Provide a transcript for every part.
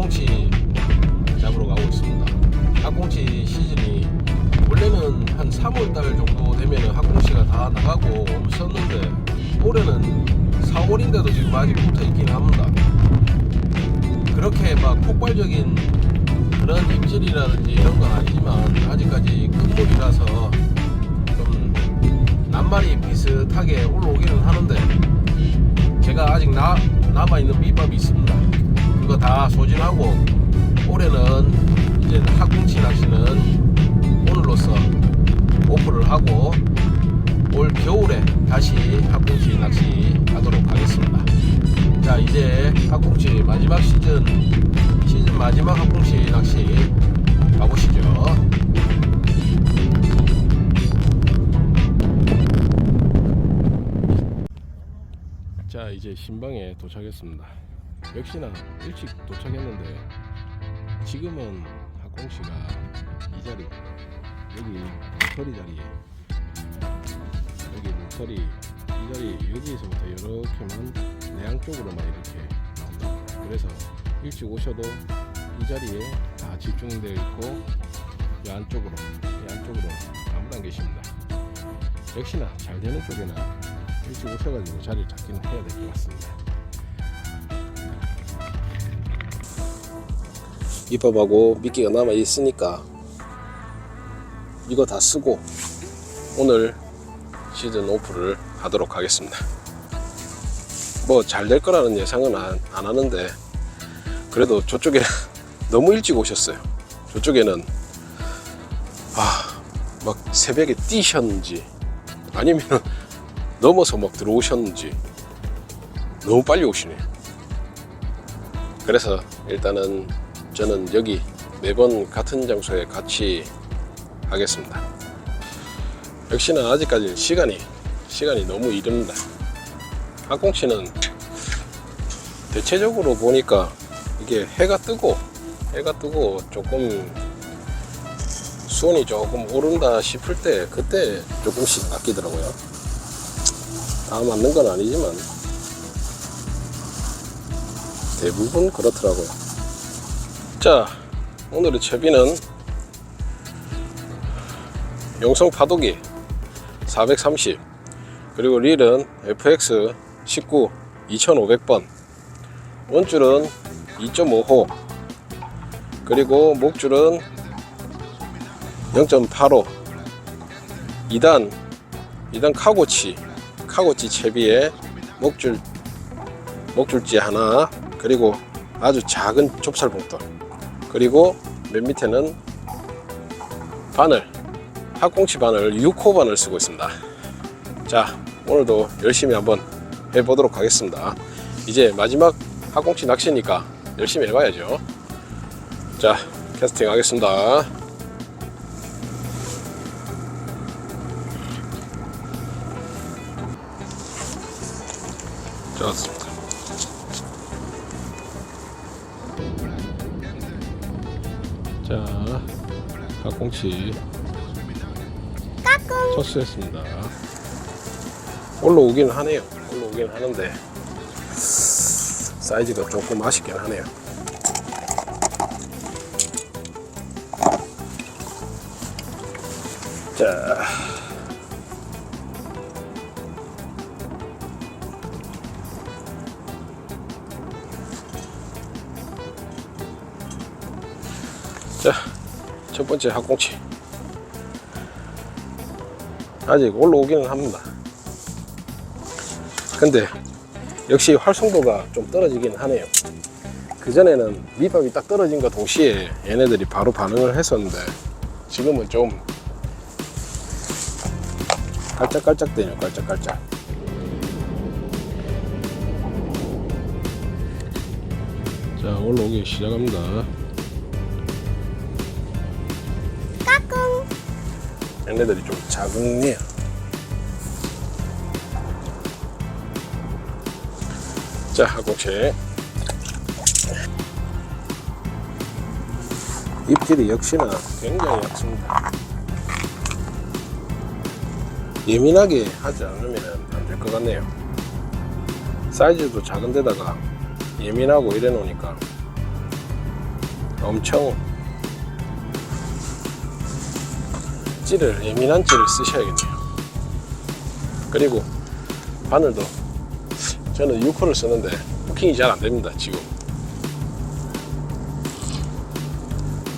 학꽁치 잡으러 가고 있습니다. 학꽁치 시즌이 원래는 한 3월 달 정도 되면 학꽁치가 다 나가고 없었는데 올해는 4월인데도 지금 아직 붙어 있긴 합니다. 그렇게 막 폭발적인 그런 입질이라든지 이런 건 아니지만 아직까지 끝물이라서 좀 낱말이 비슷하게 올라오기는 하는데 제가 아직 나, 남아있는 밑밥이 있습니다 그거 다 소진하고 올해는 이제 학궁치 낚시는 오늘로써 오프를 하고 올 겨울에 다시 학궁치 낚시 하도록 하겠습니다. 자 이제 학궁치 마지막 시즌 시즌 마지막 학궁치 낚시 가보시죠. 자 이제 신방에 도착했습니다 역시나 일찍 도착했는데 지금은 학공씨가 이 자리 여기 물터리 자리에 여기 물터리 이 자리 여기에서부터 이렇게만 내양 쪽으로만 이렇게 나온다 그래서 일찍 오셔도 이 자리에 다 집중되어 있고 이 안쪽으로 이 안쪽으로 아무도 안 계십니다 역시나 잘 되는 쪽에나 일찍 오셔가지고 자리를 잡기는 해야 될 것 같습니다. 밑밥하고 미끼가 남아 있으니까 이거 다 쓰고 오늘 시즌 오프를 하도록 하겠습니다. 뭐 잘 될 거라는 예상은 안, 안 하는데 그래도 저쪽에 너무 일찍 오셨어요. 저쪽에는 아, 막 새벽에 뛰셨는지 아니면 넘어서 막 들어오셨는지 너무 빨리 오시네. 그래서 일단은 저는 여기 매번 같은 장소에 같이 하겠습니다. 역시나 아직까지 시간이 시간이 너무 이릅니다. 학공치는 대체적으로 보니까 이게 해가 뜨고 해가 뜨고 조금 수온이 조금 오른다 싶을 때 그때 조금씩 아끼더라고요. 다 맞는 건 아니지만 대부분 그렇더라고요. 자, 오늘의 채비는 용성 파도기 430 그리고 릴은 FX 19 2500번 원줄은 2.5호 그리고 목줄은 0.85 2단 2단 카고치 카고치 채비에 목줄 목줄지 하나 그리고 아주 작은 좁쌀 봉돌 그리고 맨 밑에는 바늘 학꽁치 바늘 6호 바늘 쓰고 있습니다. 자 오늘도 열심히 한번 해보도록 하겠습니다. 이제 마지막 학꽁치 낚시니까 열심히 해봐야죠. 자 캐스팅 하겠습니다. 자, 각공치 첫수했습니다. 올라오기는 하네요. 올라오기는 하는데 사이즈가 조금 아쉽긴 하네요. 자. 자, 첫 번째 학꽁치. 아직 올라오기는 합니다. 근데 역시 활성도가 좀 떨어지긴 하네요. 그전에는 밑밥이 딱 떨어진과 동시에 얘네들이 바로 반응을 했었는데 지금은 좀 깔짝깔짝 되네요, 깔짝깔짝. 자, 올라오기 시작합니다. 얘네들이 좀 작네요. 자, 학꽁치. 입질이 역시나 굉장히 얕습니다. 예민하게 하지 않으면 안 될 것 같네요. 사이즈도 작은데다가 예민하고 이래 놓으니까 엄청 찌를 예민한 찌를 쓰셔야겠네요. 그리고 바늘도 저는 6호를 쓰는데 부킹이 잘 안 됩니다 지금.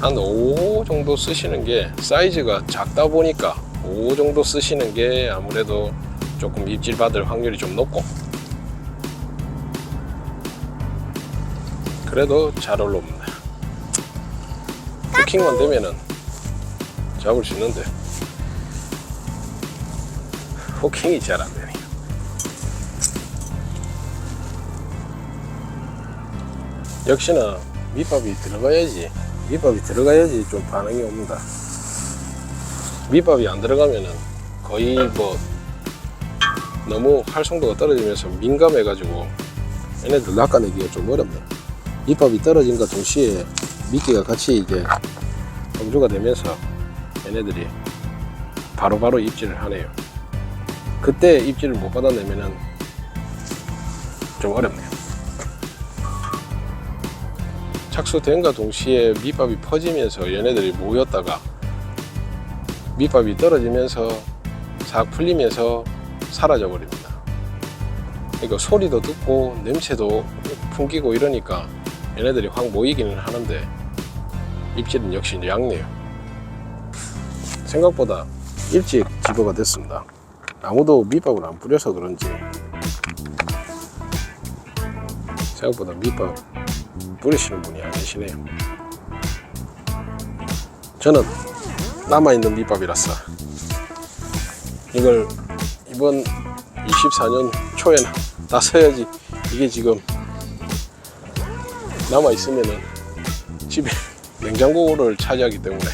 한5 정도 쓰시는 게 사이즈가 작다 보니까 5 정도 쓰시는 게 아무래도 조금 입질 받을 확률이 좀 높고. 그래도 잘 올라옵니다. 부킹만 되면은 잡을 수 있는데 호킹이 잘 안 되네요? 역시나 밑밥이 들어가야지. 밑밥이 들어가야지 좀 반응이 옵니다. 밑밥이 안 들어가면은 거의 뭐 너무 활성도가 떨어지면서 민감해 가지고 얘네들 낚아내기가 좀 어렵네 밑밥이 떨어진과 동시에 미끼가 같이 이제 검조가 되면서 얘네들이 바로바로 입질을 하네요 그때 입질을 못 받아내면은 좀 어렵네요 착수된과 동시에 밑밥이 퍼지면서 얘네들이 모였다가 밑밥이 떨어지면서 싹 풀리면서 사라져 버립니다. 그러니까 소리도 듣고 냄새도 풍기고 이러니까 얘네들이 확 모이기는 하는데 입질은 역시 얇네요. 생각보다 일찍 집어가 됐습니다. 아무도 밑밥을 안 뿌려서 그런지 생각보다 밑밥 뿌리시는 분이 안 계시네요. 저는 남아있는 밑밥이라서 이걸 이번 24년 초에는 다 써야지 이게 지금 남아있으면은 집에 냉장고를 차지하기 때문에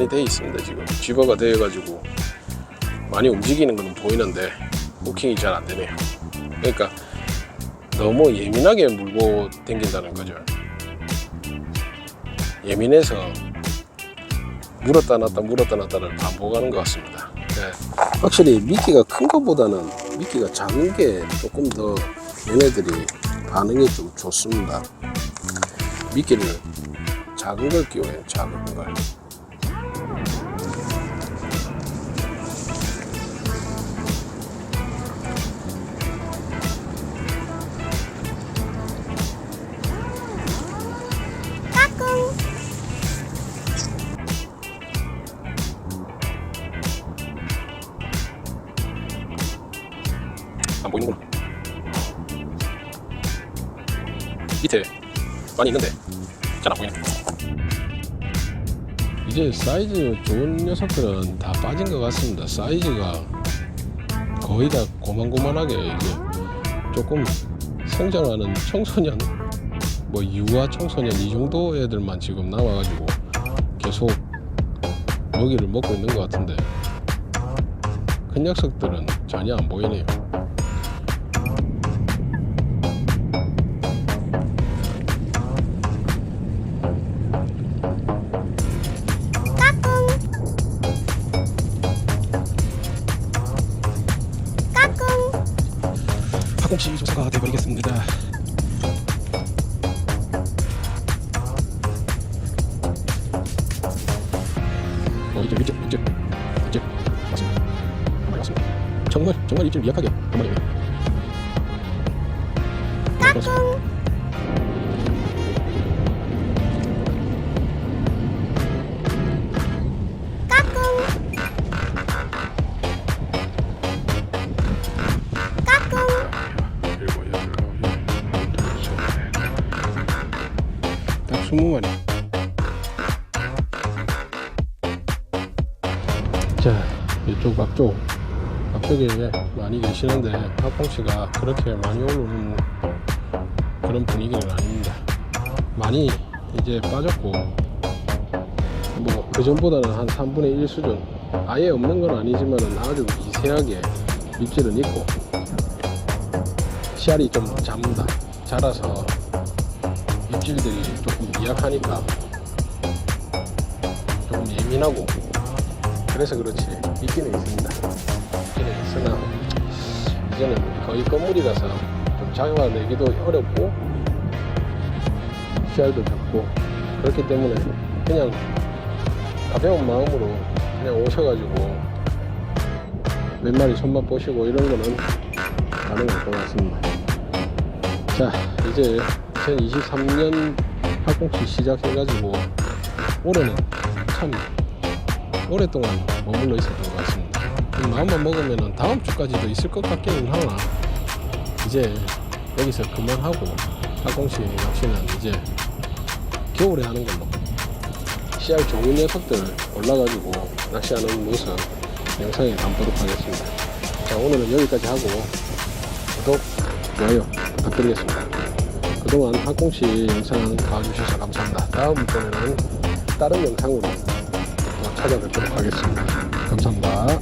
많이 돼 있습니다 지금. 쥐버가 되어 가지고 많이 움직이는 건 보이는데 호킹이 잘 안 되네요. 그러니까 너무 예민하게 물고 당긴다는 거죠. 예민해서 물었다 놨다 물었다 놨다를 반복하는 것 같습니다. 네. 확실히 미끼가 큰 것보다는 미끼가 작은 게 조금 더 얘네들이 반응이 좀 좋습니다. 미끼를 작은 걸 끼워요 작은 걸 안 보이는구나. 밑에 많이 있는데 잘 안 보이네. 이제 사이즈 좋은 녀석들은 다 빠진 것 같습니다. 사이즈가 거의 다 고만고만하게 이제 조금 성장하는 청소년, 뭐 유아 청소년 이 정도 애들만 지금 남아가지고 계속 먹이를 먹고 있는 것 같은데 큰 녀석들은 전혀 안 보이네요. 파공시 조사가 되어버리겠습니다. 어, 이쪽, 이쪽, 이쪽, 이쪽. 맞습니다. 정말, 정말 입질 미약하게 한마 자, 이쪽 앞쪽 앞쪽에 많이 계시는데 합봉씨가 그렇게 많이 오르는 그런 분위기는 아닙니다. 많이 이제 빠졌고 뭐 그 전보다는 한 3분의 1 수준 아예 없는 건 아니지만 아주 미세하게 입질은 있고 씨알이 좀 잡는다 자라서 입질들이 조금 미약하니까 조금 예민하고 그래서 그렇지 있기는 있습니다 있기는 있으나 이제는 거의 건물이라서 좀 잡아내기도 어렵고 씨알도 적고 그렇기 때문에 그냥 가벼운 마음으로 그냥 오셔가지고 몇 마리 손맛 보시고 이런 거는 가능할 것 같습니다. 자, 이제 2023년 학공치 시작해가지고 올해는 참 오랫동안 머물러 있었던 것 같습니다. 이 마음만 먹으면 다음 주까지도 있을 것 같기는 하나 이제 여기서 그만하고 학공치 낚시는 이제 겨울에 하는 걸로 씨알 좋은 녀석들 올라가지고 낚시하는 모습 영상에 담도록 하겠습니다. 자 오늘은 여기까지 하고 구독, 좋아요 부탁드리겠습니다. 그동안 학공시 영상 봐주셔서 감사합니다. 다음 번에는 다른 영상으로 또 찾아뵙도록 하겠습니다. 감사합니다.